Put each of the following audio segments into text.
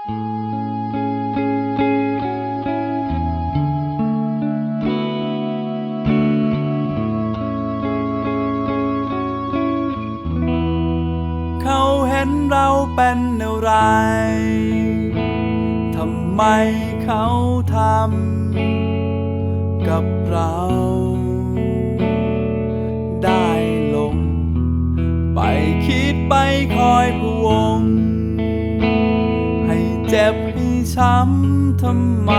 เขาเห็นเราเป็นอะไร ทำไมเขาทำกับเราได้ลง ไปคิดไปคอยพะวง ช้ำทำไม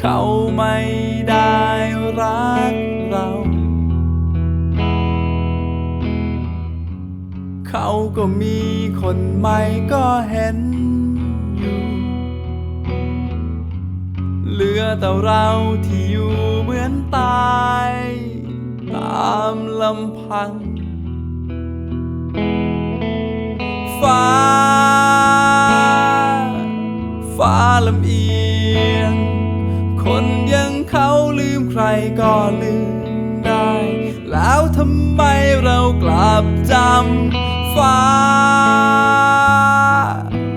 เขาไม่ได้รักเรา เขาก็มีคนใหม่ก็เห็นอยู่ เหลือแต่เราที่อยู่เหมือนตาย ตามลำพัง ฟ้าลำเอียง คนยังเขาลืมใครก็ลืมได้ แล้วทำไมเรากลับจำฟ้า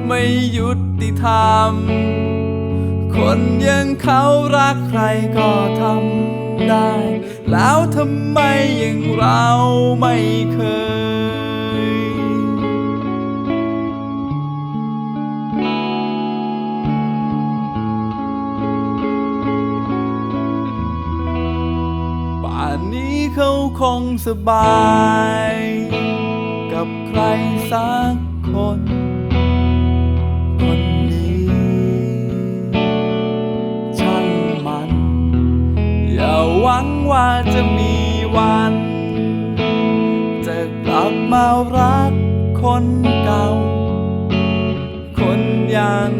ไม่ยุติธรรม คนยังเขารักใครก็ทำได้ แล้วทำไมยังเราไม่เคย เขาคงสบาย กับใครสักคน คนนี้ ช่างมัน อย่าหวังว่าจะมีวัน จะกลับมารักคนเก่า คนอย่าง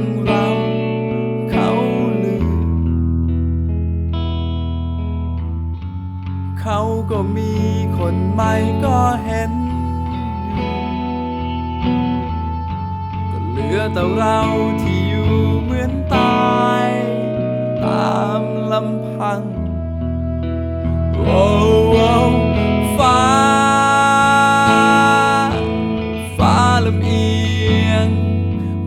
เขาก็มีคนใหม่ก็เห็น ก็เหลือแต่เราที่อยู่เหมือนตาย ตามลำพังโอ้โอ้ฟ้า ฟ้าลำเอียง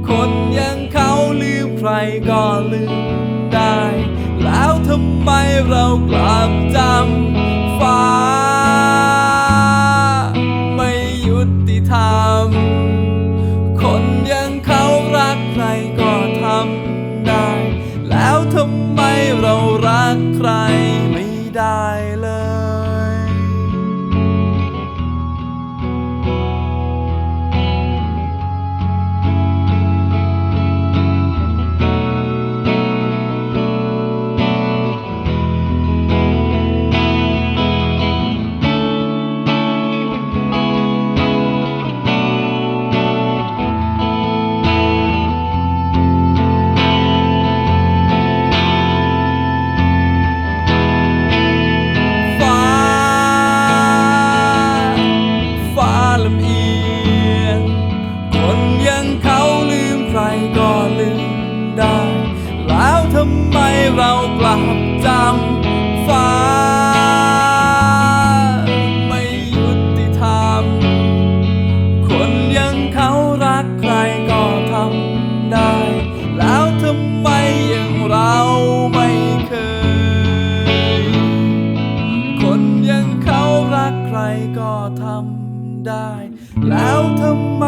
คนอยังเขาลืมใครก็ลืมได้ แล้วทำไมเรากลับจ ก็ทำได้ แล้วทำไมเรารักใครไม่ได้เลย จำฟ้า ไม่ยุติธรรม คนยังเขารักใครก็ทำได้ แล้วทำไมยังเราไม่เคย คนยังเขารักใครก็ทำได้ แล้วทำ